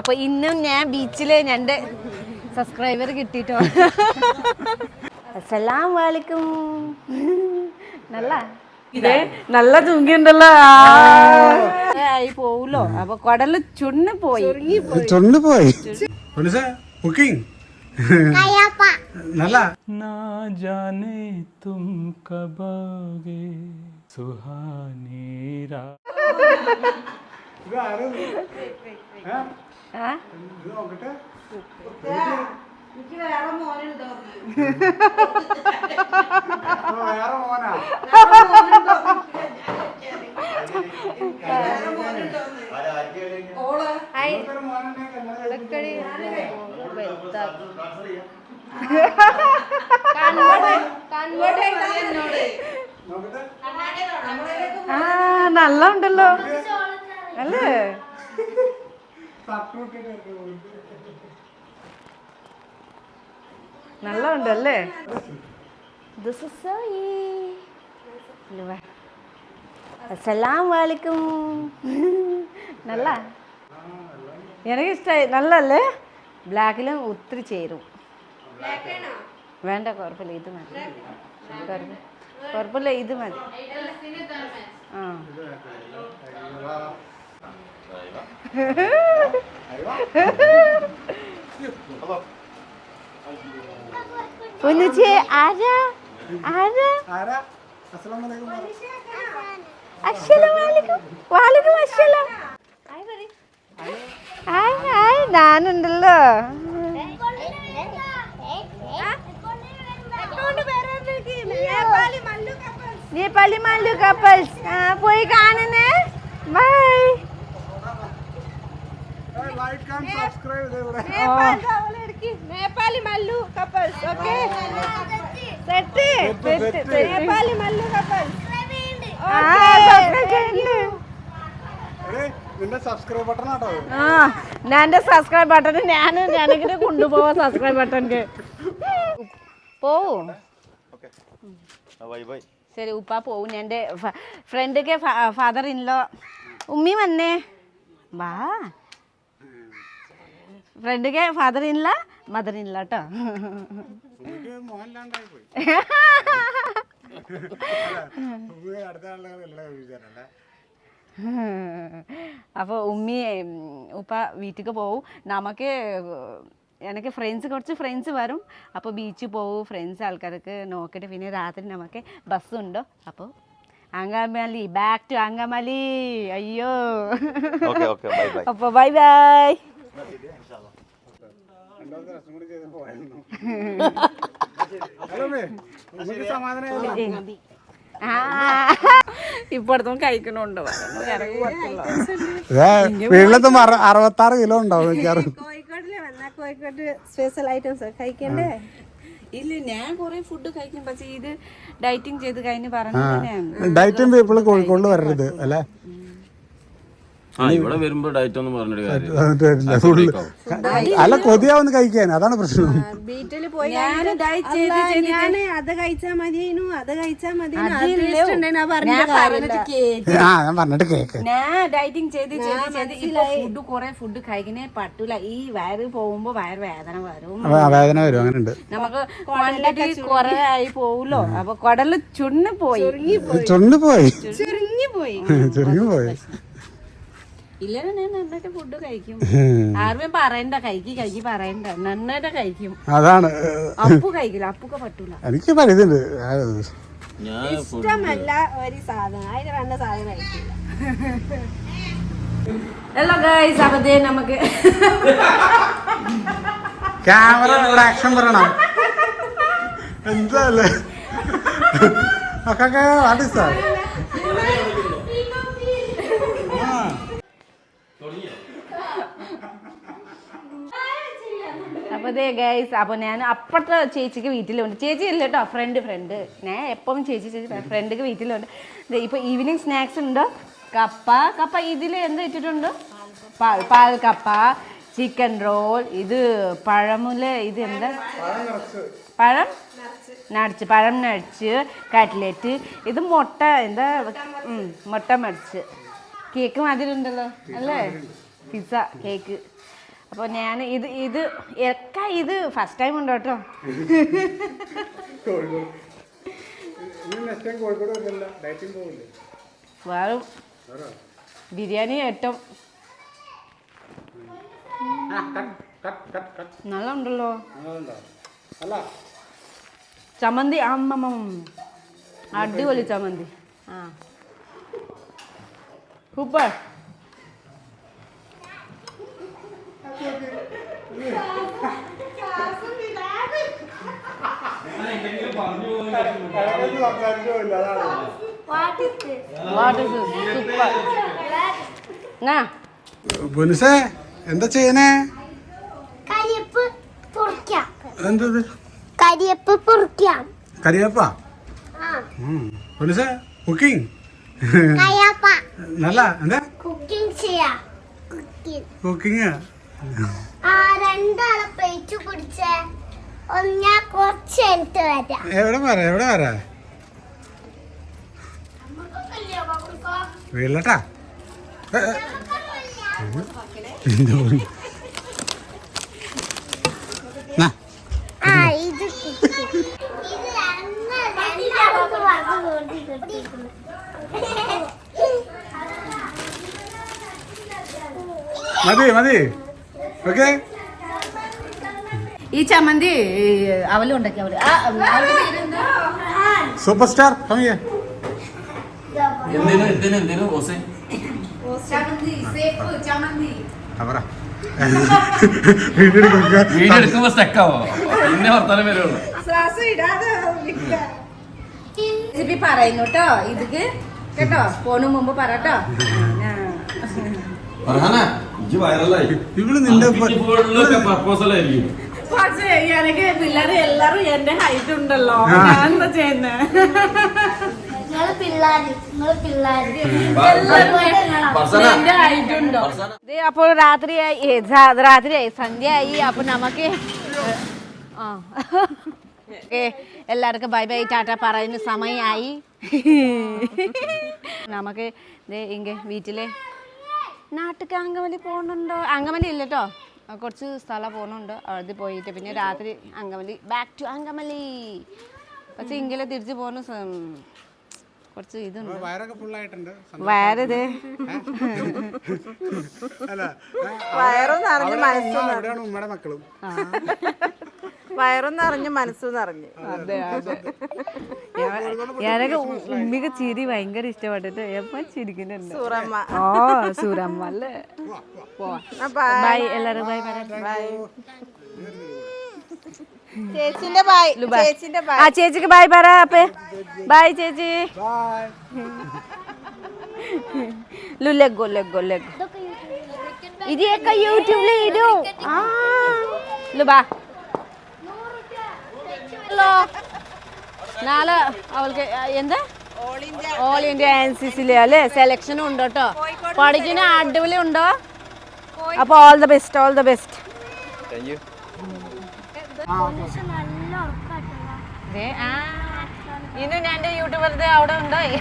അപ്പൊ ഇന്നും ഞാൻ ബീച്ചിൽ എന്റെ സബ്സ്ക്രൈബർ കിട്ടിട്ടോ. അസലാം വാലിക്കും നല്ല. ഇതേ. നല്ല തൂങ്ങിണ്ടല്ലോ. ആയി പോവൂലോ. അപ്പൊ കടൽ ചുണ്ണു പോയി. ചുണ്ണു പോയി. കുക്കിംഗ് നല്ല. സുഹാനീരാ. ആ? വേറെ മോനാ? ആ നല്ല ഉണ്ടല്ലോ അല്ലേ? നല്ല ഉണ്ടല്ലേ This is Zoe. ഇങ്ങ് വാ. അസ്സലാം വാലിക്കും നല്ല എനിക്ക് ഇഷ്ടമായി നല്ലല്ലേ ബ്ലാക്കിലും ഒത്തിരി ചേരും വേണ്ട കുഴപ്പമില്ല ഇത് മതി കുഴപ്പ- കുഴപ്പമില്ല ഇത് മതി ആ കുഞ്ഞുച്ചി ആരാ ആരാ ആരാ അസ്സലാമു അലൈക്കും അസ്സലാമു അലൈക്കും വാലിക്കും അസ്സലാം ഹായ് ഹായ് ഞാനുണ്ടല്ലോ നേപ്പാളി മല്ലു കപ്പിൾസ് പോയി കാണുന്നേ ബൈ ലൈക്ക് ആൻഡ് സബ്സ്ക്രൈബ് ചെയ്തൂടെ Nepali Mallu couples okay? Set Nepali Mallu couples എടേ, നിന്റെ സബ്സ്ക്രൈബ് ബട്ടൺ ഞാൻ സബ്സ്ക്രൈബ് ബട്ടൺ ഞാൻ ഞാനിങ്ങനെ കൊണ്ടുപോവാ സബ്സ്ക്രൈബ് ബട്ടണിക്ക് പോവും? ശരി ഉപ്പ പോവും. എന്റെ ഫ്രണ്ടിക്ക് ഫാദർ ഇൻലോ ഉമ്മി വന്നേ. വാ. ഫ്രണ്ടിക്ക് ഫാദർ ഇല്ല മദർ ഇല്ല കേട്ടോ അപ്പോൾ ഉമ്മി ഉപ്പ വീട്ടിക്ക് പോവും. നമുക്ക് എനിക്ക് ഫ്രണ്ട്സ് കുറച്ച് ഫ്രണ്ട്സ് വരും. അപ്പോൾ ബീച്ചിൽ പോവും. ഫ്രണ്ട്സ് ആൾക്കാർക്ക് നോക്കിയിട്ട് പിന്നെ രാത്രി നമുക്ക് ബസ്സുണ്ടോ അപ്പോൾ അങ്കമാലി ബാക്ക് ടു അങ്കമാലി. അയ്യോ. ഓക്കെ ഓക്കെ ബൈ ബൈ അപ്പോൾ ബൈ ബൈ ഇപ്പഴത്തും കഴിക്കണുണ്ട്. വീട്ടിലത്തെ അറുപത്താറ് കിലോ ഉണ്ടാവും കോഴിക്കോട് കോഴിക്കോട്ടിലെ വന്നാ കോഴിക്കോട്ട് സ്പെഷ്യൽ ഐറ്റംസ് കഴിക്കണ്ടേ? ഇല്ല ഞാൻ കുറേ ഫുഡ് കഴിക്കും. പക്ഷെ ഇത് ഡയറ്റിംഗ് ചെയ്ത് കഴിഞ്ഞ് പറഞ്ഞു ഡയറ്റിംഗ് പീപ്പിൾ കോഴിക്കോട് വരരുത് അല്ലേ? ഇവിടെ വരുമ്പോ ഡയറ്റ് ഒന്നും പറഞ്ഞിട്ട് അല്ല കൊതിയാവുന്ന കഴിക്കാൻ. അതാണ് പ്രശ്നം. വീട്ടിൽ പോയി ഞാൻ അത് കഴിച്ചാ മതിയേനു അത് കഴിച്ചാ ആ ഞാൻ പറഞ്ഞിട്ട് കേക്ക്. ഞാൻ ഡയറ്റിംഗ് ചെയ്ത് ഫുഡ് കുറെ ഫുഡ് കഴിക്കുന്നേ പറ്റൂല. ഈ വയറ് പോകുമ്പോ വയറ് വേദന വരും. വേദന വരും. അങ്ങനെ ഉണ്ട് നമുക്ക് ക്വാണ്ടിറ്റി കുറെ ആയി പോവുല്ലോ. അപ്പൊ കുടൽ ചുണ്ണു പോയി ചുണ്ണു പോയി ചുരുങ്ങി പോയി ചുരുങ്ങി പോയി അതാണ്. എനിക്ക് പരിധിണ്ട് ഇഷ്ടമല്ല ഒരു സാധനം. അതിന് വേണ്ട സാധനം കഴിക്കില്ല. ഹലോ ഗൈസ് നമുക്ക് ക്യാമറ ആക്ഷൻ പറയണം എന്താല്ലേ ഒക്കെ ആർട്ടിസ്റ്റാ ദേ ഗൈസ് അപ്പൊ ഞാൻ അപ്പുറത്തെ ചേച്ചിക്ക് വീട്ടിലുണ്ട്. ചേച്ചി ഇല്ല കേട്ടോ ഫ്രണ്ട് ഫ്രണ്ട് ഞാൻ എപ്പം ചേച്ചി ചേച്ചി ഫ്രണ്ടിക്ക് വീട്ടിലുണ്ട്. ദേ ഇപ്പൊ ഈവനിങ് സ്നാക്സ് ഉണ്ട്. കപ്പ കപ്പ ഇതിൽ എന്ത് ഇട്ടിട്ടുണ്ട്? പാൽ പാൽ കപ്പ ചിക്കൻ റോൾ ഇത് പഴമുല ഇത് എന്താ? പഴം നടിച്ച് പഴം നടിച്ച് കട്ട്ലറ്റ് ഇത് മുട്ട എന്താ? മുട്ട മടിച്ച്. കേക്ക് മാതിരി ഉണ്ടല്ലോ അല്ലേ? Pizza cake. അപ്പോൾ ഞാൻ ഇത് ഇത് ഒക്കെ ഇത് ഫസ്റ്റ് ടൈം ഉണ്ട് കേട്ടോ വേറും ബിരിയാണി ഏറ്റവും നല്ല ഉണ്ടല്ലോ ചമ്മന്തി അമ്മമ്മ. അടിപൊളി ചമ്മന്തി. ആ. സൂപ്പർ. ബുനുസേ എന്താ ചെയ്യണേ? എന്തത് കരിയപ്പ് പൊറിക്കാം. കരിയപ്പ? ആ. ബുനുസേ കുക്കിംഗ് നല്ല എന്താ? കുക്കിംഗ് ചെയ്യാം. കുക്കിംഗ് എവിടെ വരാ എവിടെ വരാ? വന്ന് മതി മതി. ഓക്കെ ഈ ചമ്മന്തി അവലും ഉണ്ടാക്കി അവൽ. ആ, അവളുടെ പേരെന്താ? സൂപ്പർ സ്റ്റാർ കമ്മിയ വീഡിയോ എടുക്കുമ്പോ സ്റ്റക്കാവോ പിന്നെ വർത്താനം വരുള്ളൂ. റെസിപ്പി പറയുന്നു കേട്ടോ ഇതുക്ക്. കേട്ടോ പോണു മുമ്പ് പറട്ടോ ഇവൾ നിന്റെ പ്രപ്പോസലായിരിക്കും പക്ഷേ എനിക്ക് പിള്ളേര് എല്ലാരും എന്റെ ഹൈറ്റ് ഉണ്ടല്ലോ. ഞാൻ എന്താ ചെയ്യുന്നേ? അപ്പോൾ രാത്രിയായി രാത്രിയായി സന്ധ്യയായി. അപ്പൊ നമുക്ക് ആ. എല്ലാവർക്കും ബൈ ബൈ ടാറ്റ പറയുന്ന സമയമായി. നമുക്ക് ദേ ഇങ്ങ വീട്ടിലെ നാട്ടിക്ക് അങ്കമലി പോകുന്നുണ്ടോ അങ്കമലി ഇല്ല കേട്ടോ കുറച്ച് സ്ഥലം പോകുന്നുണ്ട് അവിടെ പോയിട്ട് പിന്നെ രാത്രി അങ്കമലി. Back to അങ്കമലി. പക്ഷെ ഇങ്ങനെ തിരിച്ചു പോകുന്ന കുറച്ച് ഇതുണ്ട്. വയറൊക്കെ ഫുള്ളായിട്ടുണ്ട് അല്ല വയറും നിറഞ്ഞ് മനസ്സും അവിടെയാണ് ഉമ്മയുടെ മക്കളും. വയറും നിറഞ്ഞ് മനസ്സും നിറഞ്ഞ് അതെ അതെ. ഞാനൊക്കെ ഉമ്മിക്ക് ചിരി ഭയങ്കര ഇഷ്ടപ്പെട്ടിട്ട് എപ്പോ ചിരിക്കുന്നുണ്ട്. സൂറമ്മ. ഓ സൂരമ്മ അല്ലേ. ബൈ എല്ലാരും ബൈ ബൈ ചേച്ചിന്റെ ബായ് ചേച്ചിന്റെ ബായ്. ആ ചേച്ചിക്ക് ബൈ പറ അപ്പേ. ബൈ ചേച്ചി. ലു ലെഗോ ലെഗോ ലെഗോ ഇതൊക്കെ യൂട്യൂബിൽ ഇടും. ആ. ലു ബാ ഹലോ നാളെ അവൾക്ക് എന്താ? ഓൾ ഇന്ത്യ എൻ സി സിയിലെ അല്ലേ? സെലക്ഷനും ഉണ്ട് കേട്ടോ. പഠിക്കുന്ന അടിപൊളി ഉണ്ടോ? അപ്പോൾ all the best all the best thank ഉറപ്പായിട്ടുള്ള ഇന്ന് ഞാൻ യൂട്യൂബിലത്തെ അവിടെ ഉണ്ടായി.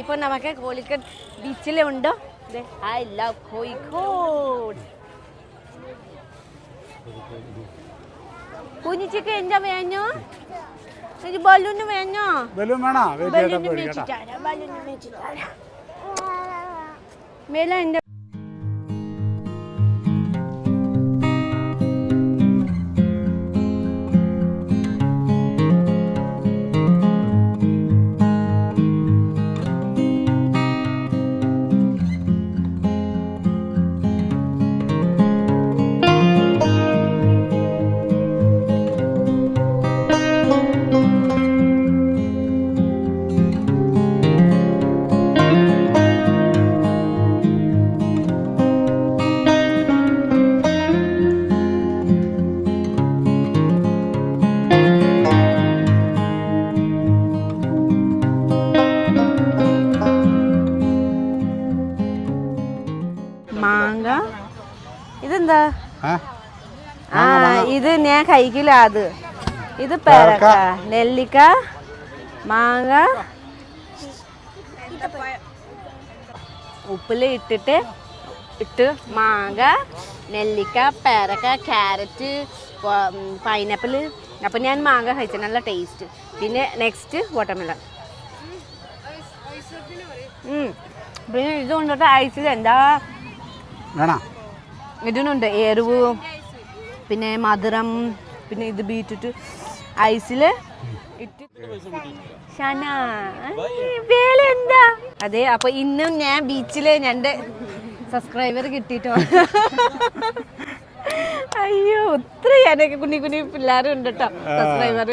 ഇപ്പൊ നമുക്ക് കോഴിക്കോട് ബീച്ചിലുണ്ടോ ഐ ലവ് കോഴിക്കോട്. കുഞ്ഞിച്ചക്ക് എന്താ വേഞ്ഞോ ഒരു ബലൂണ് വേഞ്ഞോ ബലൂൺ വേണോ? ബലൂണ് വെച്ചിട്ടാരാ മേലെ ഇത് അത് ഇത് പേരക്ക നെല്ലിക്ക മാങ്ങ. ഉപ്പിൽ ഇട്ടിട്ട് ഇട്ട് മാങ്ങ നെല്ലിക്ക പേരക്ക ക്യാരറ്റ് പൈനാപ്പിൾ അപ്പം ഞാൻ മാങ്ങ കഴിച്ച നല്ല ടേസ്റ്റ്. പിന്നെ നെക്സ്റ്റ് വാട്ടർമെലൺ. പിന്നെ ഇത് കൊണ്ടിട്ട് ഐസിൽ എന്താ? ഇതിനുണ്ട് എരിവ് പിന്നെ മധുരം പിന്നെ ഇത് ബീറ്റിട്ട് വേല എന്താ? അതെ അപ്പൊ ഇന്നും ഞാൻ ബീച്ചിൽ ഞന്റെ സബ്സ്ക്രൈബർ കിട്ടിട്ടോ. അയ്യോ ഒത്തിരി ഞാനൊക്കെ കുഞ്ഞി കുഞ്ഞി പിള്ളേരും ഉണ്ട് കേട്ടോ സബ്സ്ക്രൈബർ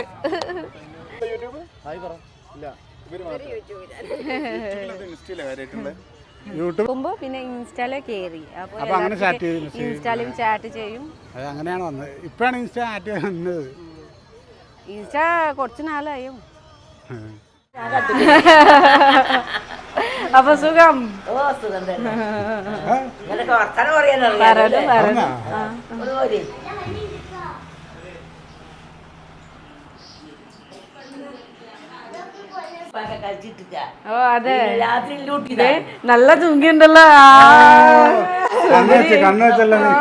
യൂട്യൂബ് നോക്കുമ്പോ പിന്നെ ഇൻസ്റ്റാലെ കയറി അപ്പൊ അപ്പൊ അങ്ങനെ chat ചെയ്ത് ഇൻസ്റ്റാലും ചാറ്റ് ചെയ്യും. അത് അങ്ങനെയാണ് വന്നത്. ഇപ്പോഴാണ് ഇൻസ്റ്റാ ആറ്റ് വന്നത്? ഇൻസ്റ്റ കുറച്ച് നാളായും. അപ്പൊ സുഖം. പറഞ്ഞു പറഞ്ഞു ഓ അതെ. നല്ല തുങ്കിണ്ടല്ലോ ആ. കണ്ണ് വെച്ച് കണ്ണ് വെച്ചല്ലോ നീ.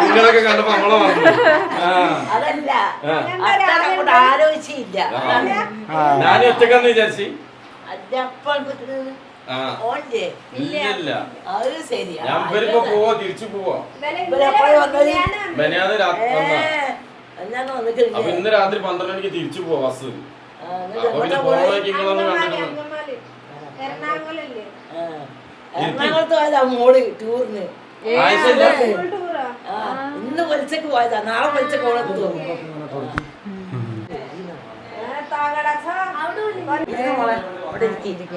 നിങ്ങളൊക്കെ കണ്ടപ്പോ നമ്മളെ അതല്ല ആലോചിച്ചില്ല. ഞാൻ ഒറ്റക്കാന്ന് വിചാരിച്ചു. അല്ലപ്പോൾ കിട്ടുന്നത് ആ ഓന്റെ ഇല്ല. അത് ശരിയാ ഞാൻ ഇവരിപ്പോ പോവാ തിരിച്ചു പോവാ. മെനയാന്ന് രാത്രി അപ്പൊ ഇന്ന് രാത്രി പന്ത്രണ്ട് മണിക്ക് തിരിച്ചു പോവാ ബസ്. അപ്പൊ പിന്നെ പോവാക്കി എറണാകുളത്ത് പോയതാ മോൾ ടൂറിന്. ഇന്ന് പൊലിച്ചക്ക് പോയതാ. നാളെ പൊലിച്ചക്ക് ഓളെ തോന്നും അവിടെ ഇരിക്കും.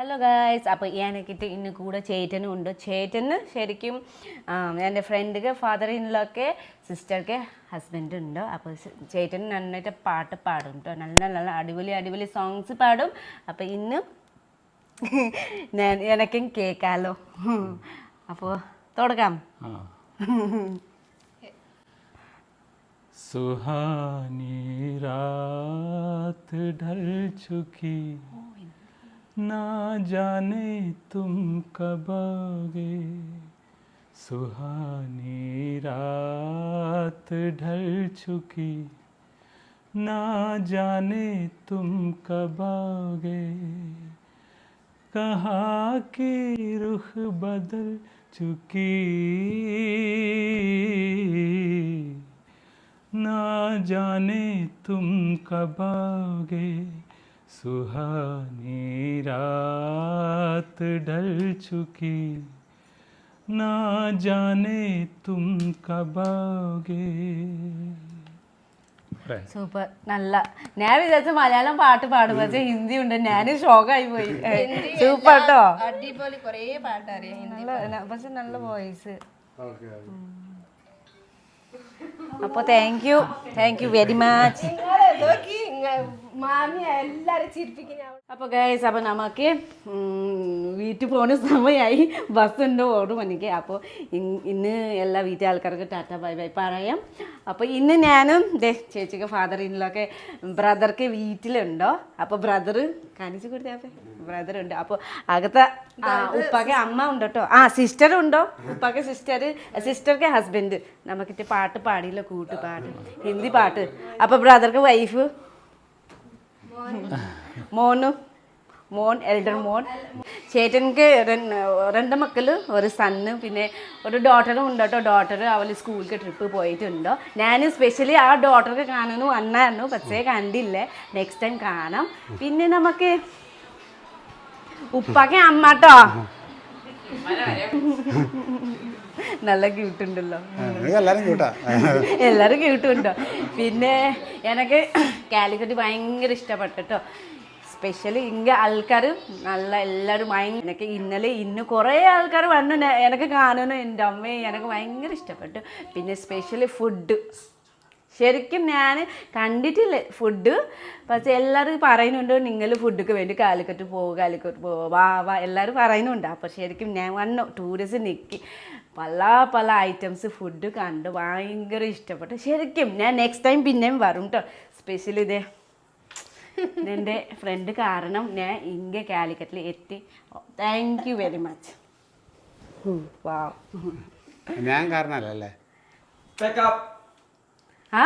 ഹലോ ഗായ്സ് അപ്പോൾ എനിക്കിട്ട് ഇന്ന് കൂടെ ചേട്ടനും ഉണ്ട് ചേട്ടന് ശരിക്കും ആ, എൻ്റെ ഫ്രണ്ടിക്ക് ഫാദർ ഇൻലൊക്കെ സിസ്റ്റർക്ക് ഹസ്ബൻഡ് ഉണ്ട് അപ്പോൾ ചേട്ടന് നന്നായിട്ട് പാട്ട് പാടും കേട്ടോ നല്ല നല്ല അടിപൊളി അടിപൊളി സോങ്സ് പാടും അപ്പോൾ ഇന്ന് ഞാൻ എനക്കും കേൾക്കാമല്ലോ അപ്പോൾ തുടങ്ങാം सुहानी रात ढल चुकी ना जाने तुम कब आओगे। सुहानी रात ढल चुकी, ना जाने तुम कब आओगे। कहाँ की रुख बदल चुकी, ना जाने तुम कब आओगे। सुहानी रात ढल चुकी ना जाने तुम कब आओगे സൂപ്പർ നല്ല ഞാൻ വിചാരിച്ച മലയാളം പാട്ട് പാടും പക്ഷേ ഹിന്ദി ഉണ്ട് ഞാൻ ഷോക്കായി പോയി സൂപ്പർ കേട്ടോ അടിപൊളി കുറേ പാട്ടറിയാം നല്ല പക്ഷെ നല്ല വോയിസ് അപ്പോൾ thank you thank you very much എല്ലാരും ഞാൻ. അപ്പോൾ ഗൈസ് അപ്പോൾ നമുക്ക് വീട്ടിൽ പോകുന്ന സമയമായി ബസ് ഉണ്ട് ഓടും എനിക്ക്. അപ്പോൾ ഇന്ന് എല്ലാ വീട്ടിലെ ആൾക്കാർക്ക് ടാറ്റ ബൈ ബൈ പറയാം. അപ്പോൾ ഇന്ന് ഞാനും ദേ ചേച്ചിക്ക് ഫാദർ ഇന്നലൊക്കെ ബ്രദർക്ക് വീട്ടിലുണ്ടോ? അപ്പോൾ ബ്രദർ കാണിച്ചു കൊടുത്തേ ബ്രദർ ഉണ്ട്. അപ്പോൾ അകത്തെ ഉപ്പാക്ക് അമ്മ ഉണ്ട് കേട്ടോ. ആ സിസ്റ്റർ ഉണ്ടോ? ഉപ്പാക്ക് സിസ്റ്റർ സിസ്റ്റർക്ക് ഹസ്ബൻഡ് നമുക്കിട്ട് പാട്ട് പാടിയില്ല കൂട്ടുപാട്ട്. ഹിന്ദി പാട്ട്. അപ്പോൾ ബ്രദർക്ക് വൈഫ് മോന്. മോൻ എൽഡർ മോൻ. ചേട്ടനിക്ക് രണ്ട് മക്കൾ ഒരു സണ്ണ് പിന്നെ ഒരു ഡോട്ടറും ഉണ്ട് കേട്ടോ ഡോട്ടർ അവൾ സ്കൂളിലേക്ക് ട്രിപ്പ് പോയിട്ടുണ്ടോ. ഞാൻ സ്പെഷ്യലി ആ ഡോട്ടർക്ക് കാണുന്നു വന്നായിരുന്നു. പക്ഷേ കണ്ടില്ല. നെക്സ്റ്റ് ടൈം കാണാം. പിന്നെ നമുക്ക് ഉപ്പാക്ക് അമ്മ കേട്ടോ നല്ല ക്യൂട്ടുണ്ടല്ലോ എല്ലാരും കൂട്ടാ എല്ലാവരും കേട്ടുണ്ടോ പിന്നെ എനക്ക് കാലിക്കറ്റ് ഭയങ്കര ഇഷ്ടപ്പെട്ടു കേട്ടോ സ്പെഷ്യലി ഇങ്ങ ആൾക്കാർ നല്ല എല്ലാവരും ഭയങ്കര എനിക്ക് ഇന്നലെ ഇന്ന് കുറേ ആൾക്കാർ വന്നു എനിക്ക് കാണുന്നു. എന്റെ അമ്മയും എനിക്ക് ഭയങ്കര ഇഷ്ടപ്പെട്ടു. പിന്നെ സ്പെഷ്യലി ഫുഡ് ശരിക്കും ഞാൻ കണ്ടിട്ടില്ല ഫുഡ് പക്ഷേ എല്ലാവരും പറയുന്നുണ്ട് നിങ്ങൾ ഫുഡൊക്കെ വേണ്ടി കാലിക്കറ്റ് പോകും കാലിക്കറ്റ് പോകും വാ വാ. എല്ലാവരും പറയുന്നുണ്ട്. അപ്പോൾ ശരിക്കും ഞാൻ വന്നു. ടൂറിസ്റ്റ് നിൽക്കി പല പല ഐറ്റംസ് ഫുഡ് കണ്ട് ഭയങ്കര ഇഷ്ടപ്പെട്ടു. ശരിക്കും ഞാൻ നെക്സ്റ്റ് ടൈം പിന്നെയും വരും കേട്ടോ സ്പെഷ്യൽ ഇതേ. എന്റെ ഫ്രണ്ട് കാരണം ഞാൻ ഇങ്ങ കാലിക്കറ്റിൽ എത്തി. താങ്ക് യു വെരി മച്ച് ഞാൻ കാരണല്ലേ ആ?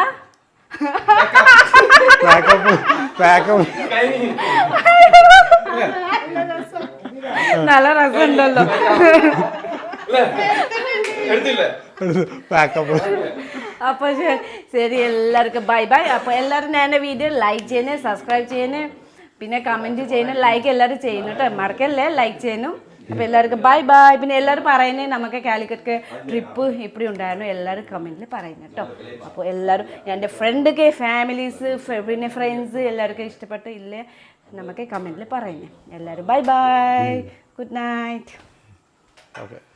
നല്ല രസമുണ്ടല്ലോ. പാക്കപ്പ് അപ്പോൾ ശരി എല്ലാവർക്കും ബൈ ബൈ അപ്പോൾ എല്ലാവരും ഞാൻ വീഡിയോ ലൈക്ക് ചെയ്യുന്നു സബ്സ്ക്രൈബ് ചെയ്യുന്നു പിന്നെ കമന്റ് ചെയ്യുന്നു ലൈക്ക് എല്ലാവരും ചെയ്യുന്നു കേട്ടോ മറക്കല്ലേ? ലൈക്ക് ചെയ്യുന്നു അപ്പോൾ എല്ലാവർക്കും ബൈ ബൈ പിന്നെ എല്ലാവരും പറയുന്നത് നമുക്ക് കാലിക്കറ്റ് ട്രിപ്പ് ഇപ്പടി ഉണ്ടായിരുന്നു. എല്ലാവരും കമന്റിൽ പറയുന്നു കേട്ടോ അപ്പോൾ എല്ലാവരും എന്റെ ഫ്രണ്ടൊക്കെ ഫാമിലീസ് പിന്നെ ഫ്രണ്ട്സ് എല്ലാവർക്കും ഇഷ്ടപ്പെട്ട് ഇല്ലേ നമുക്ക് കമന്റിൽ പറയുന്നേ. എല്ലാവരും bye bye good night okay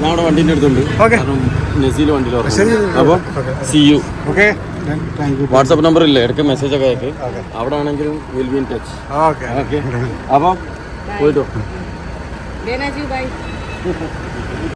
ഞാൻ അവിടെ വണ്ടീന്റെ അടുത്തുണ്ട്. നസീൽ വണ്ടിയിൽ അപ്പോൾ see you okay. You number ഇല്ലേ? ഇടയ്ക്ക് മെസ്സേജ് ഒക്കെ അയക്ക്. അവിടെ ആണെങ്കിലും will be in touch okay. Okay. അപ്പം പോയിട്ടോ. ബൈ